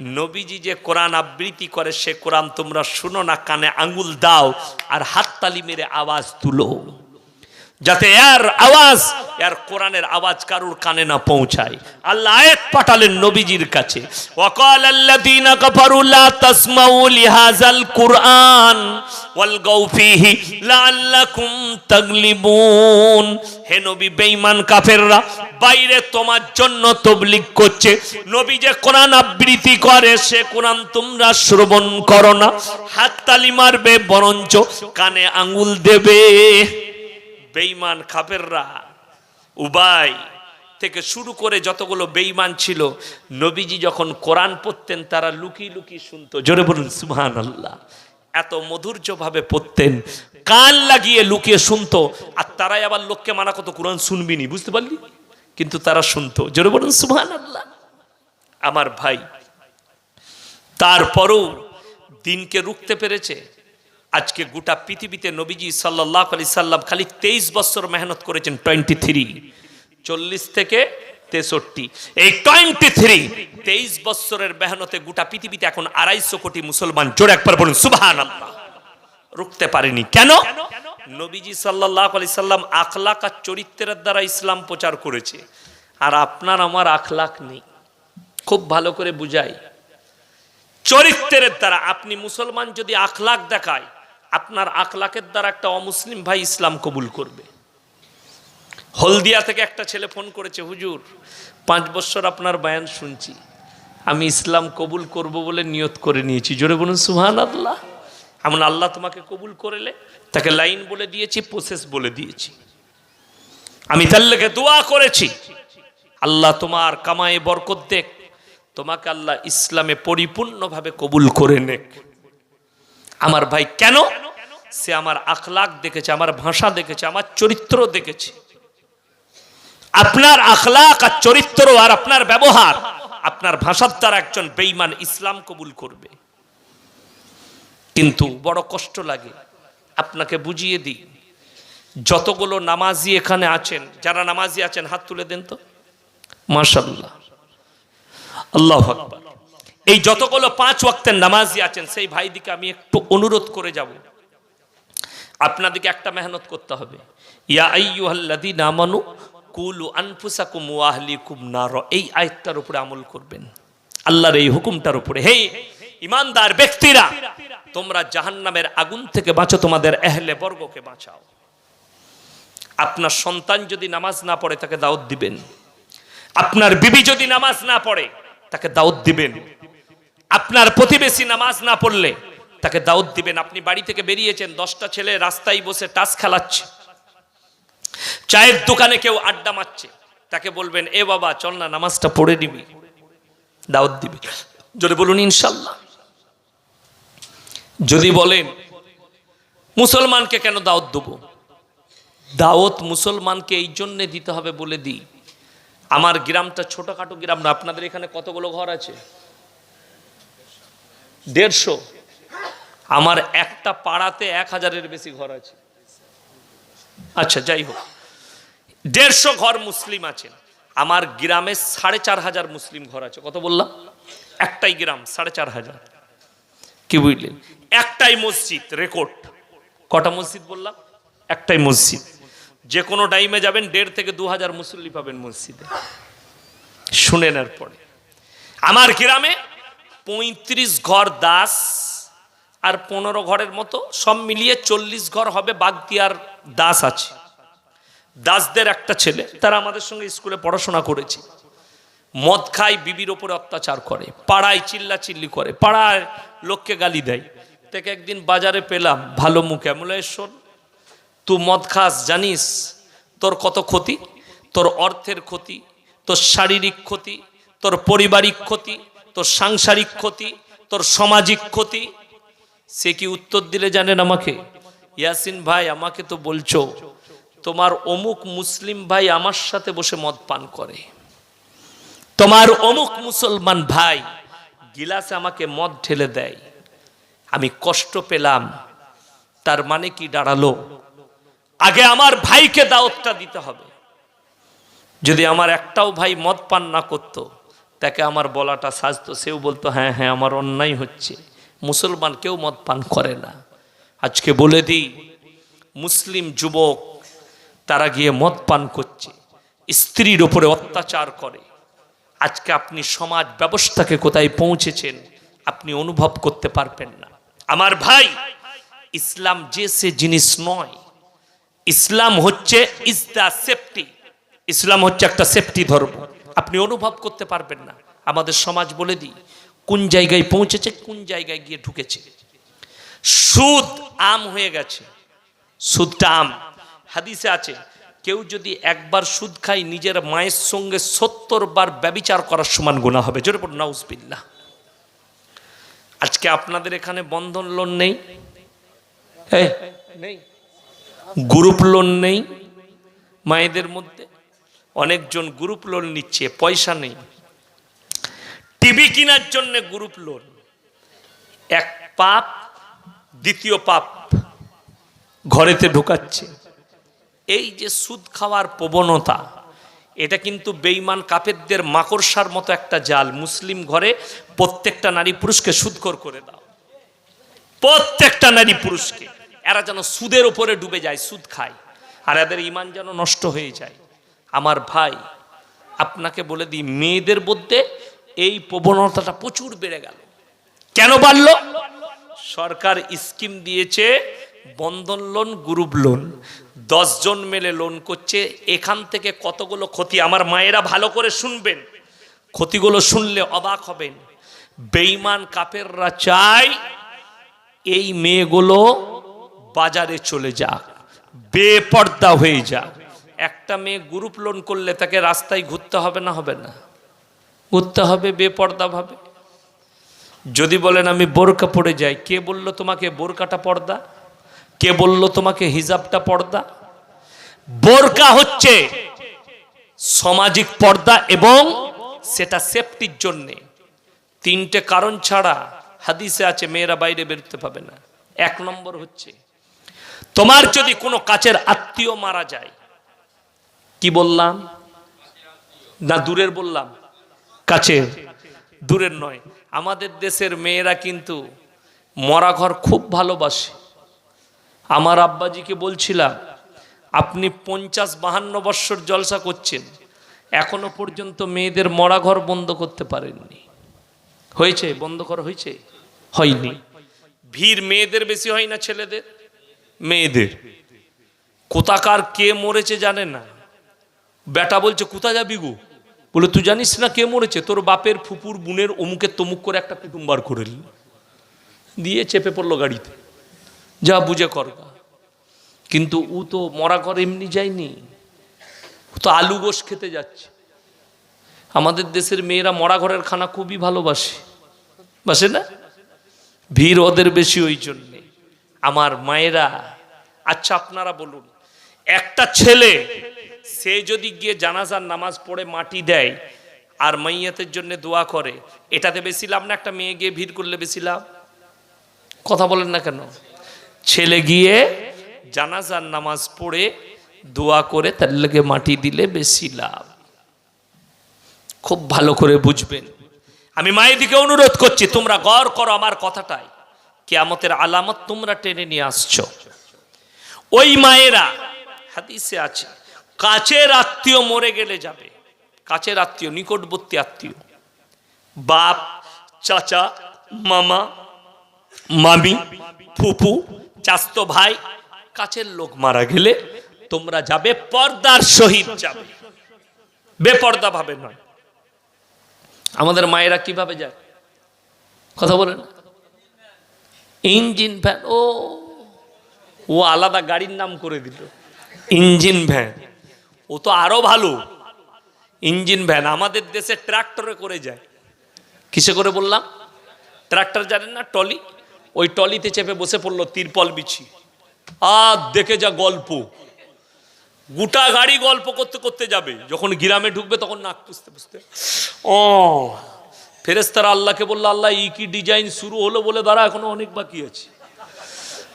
নবীজি যে কোরআন আবৃত্তি করে, সে কোরআন তোমরা শুনো না, কানে আঙ্গুল দাও আর হাততালি মেরে আওয়াজ তুলো। যাতে এর আওয়াজ, এর কোরআনের আওয়াজ কারুর কানে না পৌঁছায়। আল্লাহ আয়াত পাঠালেন নবীজির কাছে। ওয়াকাল আল্লাযীনা কাফারু লা তাসমাউ লিহাযাল কুরআন ওয়ালগাউ ফীহি লাআল্লাকুম তাগলিবুন। হে নবী, বেঈমান কাফেররা, বাইরে তোমার জন্য তবলিগ করছে। নবী যে কোরআন আবৃত্তি করে, সে কোরআন তোমরা শ্রবণ করো না। হাততালি মারবে, বরঞ্চ কানে আঙ্গুল দেবে। বেঈমান কাফেররা উবাই থেকে শুরু করে যতগুলো বেঈমান ছিল, নবীজি যখন কোরআন পড়তেন, তারা লুকিয়ে লুকিয়ে শুনতো, জোরে বলুন সুহান আল্লাহ এত মধুর্যভাবে পড়তেন, কান লাগিয়ে লুকিয়ে শুনতো, আর তারাই আবার লোককে মানা কত কোরআন শুনবিনি বুঝতে পারলি? কিন্তু তারা শুনতো, জোরে বলুন সুহান আল্লাহ আমার ভাই, তারপরও দিনকে রুখতে পেরেছে আজকে গোটা পৃথিবীতে নবীজি সাল্লাহ আলি সাল্লাম খালি তেইশ বছর মেহনত করেছেন টোয়েন্টি থ্রি চল্লিশ থেকে তেষট্টি। এই টোয়েন্টি থ্রি তেইশ বছরের মেহনতে গোটা পৃথিবীতে এখন আড়াইশো কোটি মুসলমান। জোরে একবার বলুন সুবাহান রুখতে পারেনি। কেন? নবীজি সাল্লাহ আলি সাল্লাম আখলাক আর চরিত্রের দ্বারা ইসলাম প্রচার করেছে। আর আপনার আমার আখলাক নেই। খুব ভালো করে বুঝাই। চরিত্রের দ্বারা আপনি মুসলমান যদি আখলাক দেখায় আপনার আখলাকের দ্বারা একটা অমুসলিম ভাই ইসলাম কবুল করবে। হলদিয়া থেকে একটা ছেলে ফোন করেছে, হুজুর, পাঁচ বছর আপনার বায়ান শুনছি। আমি ইসলাম কবুল করব বলে নিয়ত করে নিয়েছি। জোরে বলুন সুহান আল্লাহ এমন আল্লাহ তোমাকে কবুল করেলে, তাকে লাইন বলে দিয়েছি, প্রসেস বলে দিয়েছি। আমি তার লেগে দোয়া করেছি। আল্লাহ তোমার কামায়ে বরকত দেখ, তোমাকে আল্লাহ ইসলামে পরিপূর্ণভাবে কবুল করে নেক। আমার ভাই কেন? সে আমার আখলাক দেখেছে, আমার ভাষা দেখেছে, আমার চরিত্র দেখেছে। আপনার আখলাক আর চরিত্র আর আপনার ব্যবহার আপনার ভাষার দ্বারা একজন বেঈমান ইসলাম কবুল করবে। কিন্তু বড় কষ্ট লাগে। আপনাকে বুঝিয়ে দিই, যতগুলো নামাজি এখানে আছেন, যারা নামাজি আছেন, হাত তুলে দেন তো। মাশাল্লাহ আল্লাহ আকবার। এই যতগুলো পাঁচ ওয়াক্তের নামাজি আছেন, সেই ভাইদিকে আমি একটু অনুরোধ করে যাব। আপনাদেরকে একটা মেহনত করতে হবে। ইয়া আইয়ুহাল্লাযীনা আমানু কুলু আনফুসাকুম ওয়া আহলিকুম নার। এই আয়াতটার উপরে আমল করবেন। আল্লাহর এই হুকুমটার উপরে। হে ইমানদার ব্যক্তিরা, তোমরা জাহান্নামের আগুন থেকে বাঁচো, তোমাদের এহলে বর্গকে বাঁচাও। আপনার সন্তান যদি নামাজ না পড়ে, তাকে দাওয়াত দিবেন। আপনার বিবি যদি নামাজ না পড়ে, তাকে দাওয়াত দিবেন। আপনার প্রতিবেশী নামাজ না পড়লে তাকে দাওয়াত দিবেন। আপনি বাড়ি থেকে বেরিয়েছেন, দশটা ছেলে রাস্তায় বসে টাস খেলাচ্ছে। চায়ের দোকানে কেউ আড্ডা মারছে। তাকে বলবেন, এ বাবা, চল না, নামাজটা পড়ে নিবি। দাওয়াত দিবি। যদি বলুন, ইনশাল্লাহ। যদি বলেন, মুসলমানকে কেন দাওয়াত দেবো? দাওয়াত মুসলমানকে এই জন্যে দিতে হবে বলে দিই। আমার গ্রামটা ছোটখাটো গ্রাম না, আপনাদের এখানে কতগুলো ঘর আছে? দেড়শো। আমার একটা পাড়াতে এক হাজারের বেশি ঘর আছে। আচ্ছা যাই হোক। দেড়শো ঘর মুসলিম আছেন আমার গ্রামে সাড়ে চার হাজার মুসলিম ঘর আছে। কত বললাম? একটাই গ্রাম, সাড়ে চার হাজার। কি বুঝলেন? একটাই মসজিদ, রেকর্ড। কটা মসজিদ বললাম? একটাই মসজিদ। যে কোনো টাইমে যাবেন, দেড় থেকে দু হাজার মুসল্লি পাবেন মসজিদে। শুনে নেওয়ার পরে। আমার গ্রামে পঁয়ত্রিশ ঘর দাস আর পনেরো ঘরের মতো, সব মিলিয়ে চল্লিশ ঘর হবে বাগদিয়ার দাস আছে। দাসদের একটা ছেলে, তারা আমাদের সঙ্গে স্কুলে পড়াশোনা করেছে। মদ খায়, বিবির ওপরে অত্যাচার করে, পাড়ায় চিল্লা চিল্লি করে, পাড়ায় লোককে গালি দেয়। তাকে একদিন বাজারে পেলাম, ভালো মুখে বলে শোন, তুই মদ খাস, জানিস? তোর কত ক্ষতি? তোর অর্থের ক্ষতি, তোর শারীরিক ক্ষতি, তোর পারিবারিক ক্ষতি তোর সাংসারিক ক্ষতি, তোর সামাজিক ক্ষতি। সে কি উত্তর দিলে জানেন আমাকে? ইয়াসিন ভাই, আমাকে তো বলছো, তোমার অমুক মুসলিম ভাই আমার সাথে বসে মদ পান করে। তোমার অমুক মুসলমান ভাই গিলাসে আমাকে মদ ঢেলে দেয়। আমি কষ্ট পেলাম, তার মানে কি দাঁড়াল? আগে আমার ভাইকে দাওয়াতটা দিতে হবে। যদি আমার একটাও ভাই মদ পান না করতো তাকে আমার বলাটা সাজতো, সেও বলতো হ্যাঁ হ্যাঁ আমার অন্যায় হচ্ছে। মুসলমান কেউ মদ পান করে না। আজকে বলে দিই, মুসলিম যুবক, তারা গিয়ে মদ পান করছে, স্ত্রীর ওপরে অত্যাচার করে। আজকে আপনি সমাজ ব্যবস্থাকে কোথায় পৌঁছেছেন, আপনি অনুভব করতে পারবেন না। আমার ভাই, ইসলাম যে সে জিনিস নয়। ইসলাম হচ্ছে ইজ দ্য সেফটি ইসলাম হচ্ছে একটা সেফটি ধর্ম। আপনি অনুভব করতে পারবেন না। আমাদের সমাজ বলে দিই কোন জায়গায় পৌঁছেছে কোন জায়গায় গিয়ে ঢুকেছে। সুদ আম হয়ে গেছে। সুদটা আম। হাদিসে আছে কেউ যদি একবার সুদ খায় নিজের মায়ের সঙ্গে সত্তর বার ব্যবিচার করার সমান গুণা হবে। জোরে পড় নাউজবিল্লাহ। আজকে আপনাদের এখানে বন্ধন লোন নেই? গ্রুপ লোন নেই? মায়েদের মধ্যে? অনেকজন গ্রুপ লোন নিচ্ছে, পয়সা নেই। টিভি কেনার জন্য গ্রুপ লোন এক পাপ, দ্বিতীয় পাপ ঘরেতে ঢোকাচ্ছে। এই যে সুদ খাওয়ার প্রবণতা, এটা কিন্তু বেইমান কাপেরদের মাকড়সার মতো একটা জাল। মুসলিম ঘরে প্রত্যেকটা নারী পুরুষকে সুদখোর করে দাও। প্রত্যেকটা নারী পুরুষকে। এরা যেন সুদের উপরে ডুবে যায়, সুদ খায়। আর এদের ইমান যেন নষ্ট হয়ে যায়। আমার ভাই, আপনাকে বলে দিই, মেয়েদের মধ্যে এই প্রবণতাটা প্রচুর বেড়ে গেল। কেন বাড়লো? সরকার স্কিম দিয়েছে বন্ধন লোন, গ্রুপ লোন। জন মেলে লোন করছে, এখান থেকে কতগুলো ক্ষতি? আমার মায়েরা ভালো করে শুনবেন। ক্ষতিগুলো শুনলে অবাক হবেন। বেইমান কাপেররা চায় এই মেয়েগুলো বাজারে চলে যাক, বেপর্দা হয়ে যাক। একটা মেয়ে গ্রুপ লোন করলে তাকে রাস্তায় ঘুরতে হবে না হবে না? ঘুরতে হবে, বেপর্দা ভাবে। যদি বলেন আমি বোরকা পড়ে যাই, কে বলল তোমাকে বোরকাটা পর্দা? কে বলল তোমাকে হিজাবটা পর্দা? বোরকা হচ্ছে সামাজিক পর্দা এবং সেটা সেফটির জন্যে। তিনটে কারণ ছাড়া হাদিসে আছে, মেয়েরা বাইরে বেরোতে পাবে না। এক নম্বর হচ্ছে, তোমার যদি কোনো কাছের আত্মীয় মারা যায় কি বললাম? না, দূরের বললাম। কাছের। দূরের নয়। আমাদের দেশের মেয়েরা কিন্তু মরা ঘর খুব ভালোবাসে। আমার আব্বাজিকে বলছিলাম, আপনি পঞ্চাশ বাহান্ন বৎসর জলসা করছেন। এখনও পর্যন্ত মেয়েদের মরা ঘর বন্ধ করতে পারেননি। হয়েছে? বন্ধ করা হয়েছে? হয়নি। ভিড় মেয়েদের বেশি হয় না ছেলেদের? মেয়েদের। কোথাকার কে মরেছে জানে না। বেটা বলছে কোথা যাবি গো? বলে, তুই জানিস না কে মরেছে? তোর বাপের ফুপুর বুনের অমুকের তমুক করে একটা কুটুম্বার করে নিল। দিয়ে চেপে পড়ল গাড়িতে। যা বুঝে করগা কিন্তু ও তো মরা ঘর এমনি যায়নি। ও তো আলু গোশ খেতে যাচ্ছে। আমাদের দেশের মেয়েরা মরা ঘরের খানা খুবই ভালোবাসে। বাসে না? ভিড় ওদের বেশি ওই জন্যে। আমার মায়েরা আচ্ছা আপনারা বলুন, একটা ছেলে সে যদি গিয়ে জানাজার নামাজ পড়ে মাটি দেয় আর মাইয়াতের জন্য দোয়া করে, এটাতে বেশি লাভ না? একটা মেয়ে গিয়ে ভিড় করলে বেশি লাভ? কথা বলেন না কেন? ছেলে গিয়ে জানাজার নামাজ পড়ে দোয়া করে তার লেগে মাটি দিলে বেশি লাভ। খুব ভালো করে বুঝবেন। আমি মায়ের দিকে অনুরোধ করছি, তোমরা গড় করো আমার কথাটাই কেয়ামতের আলামত তোমরা টেনে নিয়ে আসছো। ওই মায়েরা, হাদিসে আছে কাছের আত্মীয় মরে গেলে যাবে। কাছের আত্মীয়, নিকটবর্তী আত্মীয়। বাপ, চাচা, মামা, মামি ফুপু চাস্তো ভাই, কাছের লোক মারা গেলে তোমরা যাবে, পর্দার সহিত যাবে। বেপর্দা ভাবে নয়। আমাদের মায়েরা কীভাবে যায়? কথা বলেন ইঞ্জিন ভ্যান, ও ও আলাদা গাড়ির নাম করে দিল। Engine van. ও তো আরও ভালো। ইঞ্জিন ভ্যান, আমাদের দেশে ট্রাক্টরে করে যায়। কিসে করে বললাম? ট্রাক্টর জানেন না? টলি ওই টলিতে চেপে বসে পড়ল তিরপল বিছি। আর দেখে যা গল্প। গোটা গাড়ি গল্প করতে করতে যাবে। যখন গ্রামে ঢুকবে তখন নাক পুষতে পুষতে। ও ফেরেস্তারা আল্লাহকে বলল, আল্লাহ ই কি ডিজাইন শুরু হলো বলে দাঁড়া, এখনও অনেক বাকি আছে।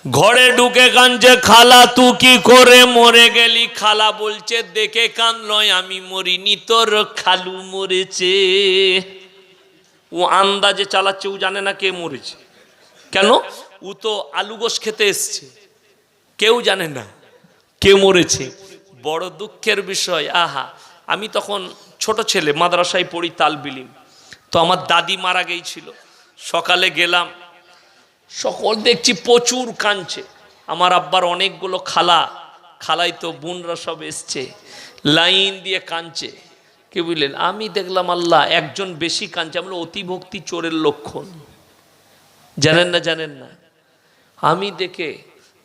ঘরে ঢুকে কানছে খালা, তু কি করে মরে গেলি? খালা বলছে, দেখে কান নয়, আমি মরিনি, তোর খালু মরেছে। ও আন্দাজে চালাচ্ছে, ও জানে না কে মরেছে। কেন? ও তো আলু গোস খেতে এসছে। কেউ জানে না কে মরেছে। বড় দুঃখের বিষয়, আহা, আমি তখন ছোট ছেলে, মাদ্রাসায় পড়ি তালবিলিম। তো আমার দাদি মারা গিয়েছিল সকালে গেলাম সকল দেখছি প্রচুর কাঁদছে। আমার আব্বার অনেকগুলো খালা খালাই তো বোনরা সব এসছে, লাইন দিয়ে কাঁদছে। কে বুঝলেন? আমি দেখলাম, আল্লাহ, একজন বেশি কাঁদছে। আমরা অতিভক্তি চোরের লক্ষণ। জানেন না জানেন না। আমি দেখে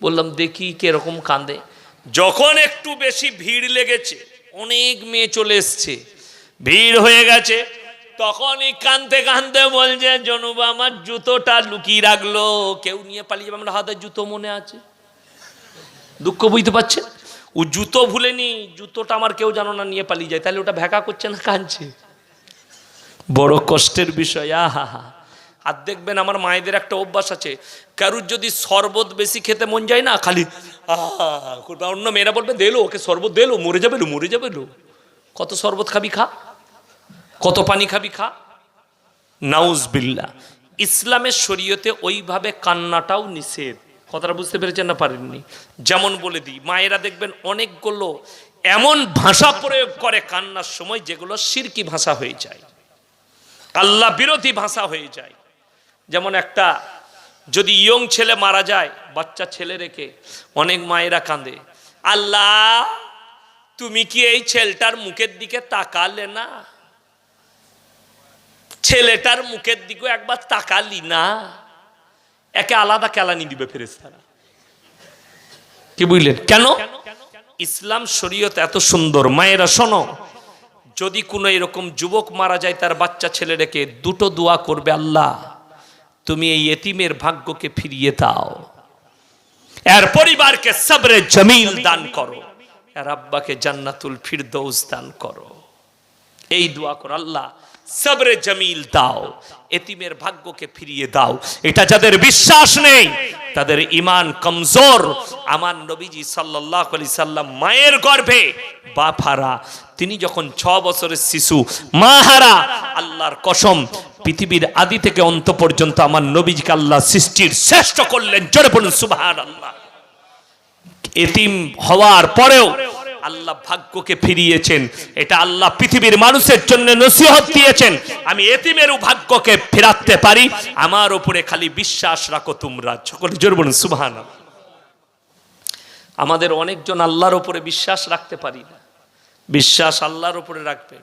বললাম, দেখি কীরকম কাঁদে। যখন একটু বেশি ভিড় লেগেছে, অনেক মেয়ে চলে এসছে। ভিড় হয়ে গেছে তখনই কানতে কানতে বলছে, জনুবা, আমার জুতোটা লুকিয়ে রাখল। কেউ নিয়ে পালিয়ে যাবে, আমার হাতে জুতো মনে আছে। দুঃখ বুঝতে পারছে? ও জুতো ভুলেনি, জুতোটা আমার কেউ জানো না, নিয়ে পালিয়ে যায়। তাহলে ওটা ভেকা করছে না কাঁদছে? বড় কষ্টের বিষয়, আহা, হা। আর দেখবেন আমার মায়েদের একটা অভ্যাস আছে, কারুর যদি শরবত বেশি খেতে মন যায় না, খালি, আহা অন্য মেয়েরা বলবে দেলো ওকে শরবত দেলো মরে যাবে লো, মরে যাবে লো। কত শরবত খাবি খা। কত পানি খাবি খা? নাউজ বিল্লা ইসলামের শরীয়তে ওইভাবে কান্নাটাও নিষেধ। কথাটা বুঝতে পেরেছেন না পারেননি? যেমন বলে দিই, মায়েরা দেখবেন অনেকগুলো এমন ভাষা প্রয়োগ করে কান্নার সময় যেগুলো সিরকি ভাষা হয়ে যায়। আল্লাহ বিরোধী ভাষা হয়ে যায়। যেমন একটা, যদি ইয়ং ছেলে মারা যায়, বাচ্চা ছেলে রেখে অনেক মায়েরা কাঁদে, আল্লাহ, তুমি কি এই ছেলেটার মুখের দিকে তাকালে না? ছেলেটার মুখের দিকেও একবার তাকালি না। একে আলাদা কেলানি দিবে ফেরেস্তারা কি বুঝলেন? কেন? ইসলাম শরীয়ত এত সুন্দর। মায়েরা, শোনো, যদি কোনো এরকম যুবক মারা যায় তার বাচ্চা ছেলে রেখে, দুটো দোয়া করবে আল্লাহ, তুমি এই এতিমের ভাগ্যকে ফিরিয়ে দাও। এর পরিবারকে সবরে জমিল দান করো। আব্বাকে জান্নাতুল ফিরদৌস দান করো। এই দোয়া কর আল্লাহ সবরে জমিল দাও, এতিমের ভাগ্যকে ফিরিয়ে দাও। এটা যাদের বিশ্বাস নেই, তাদের ইমান কমজোর। আমার নবীজি সাল্লাল্লাহু আলাইহি সাল্লাম মায়ের গর্ভে বাফারা, তিনি যখন ছ বছরের শিশু, মাহারা, আল্লাহর কসম, পৃথিবীর আদি থেকে অন্ত পর্যন্ত আমার নবীজিকে আল্লাহ সৃষ্টির শ্রেষ্ঠ করলেন। জোরে বলুন, সুবহানাল্লাহ। এতিম হওয়ার পরেও আল্লাহ ভাগ্যকে ফিরিয়েছেন। এটা আল্লাহ পৃথিবীর মানুষের জন্য নসিহত দিয়েছেন। আমি এতিমেরও ভাগ্যকে ফেরাতে পারি। আমার উপরে খালি বিশ্বাস রাখো তোমরা। সকলে জোর বলুন সুবহান আমাদের অনেকজন আল্লাহর উপরে বিশ্বাস রাখতে পারি না। বিশ্বাস আল্লাহর উপরে রাখবেন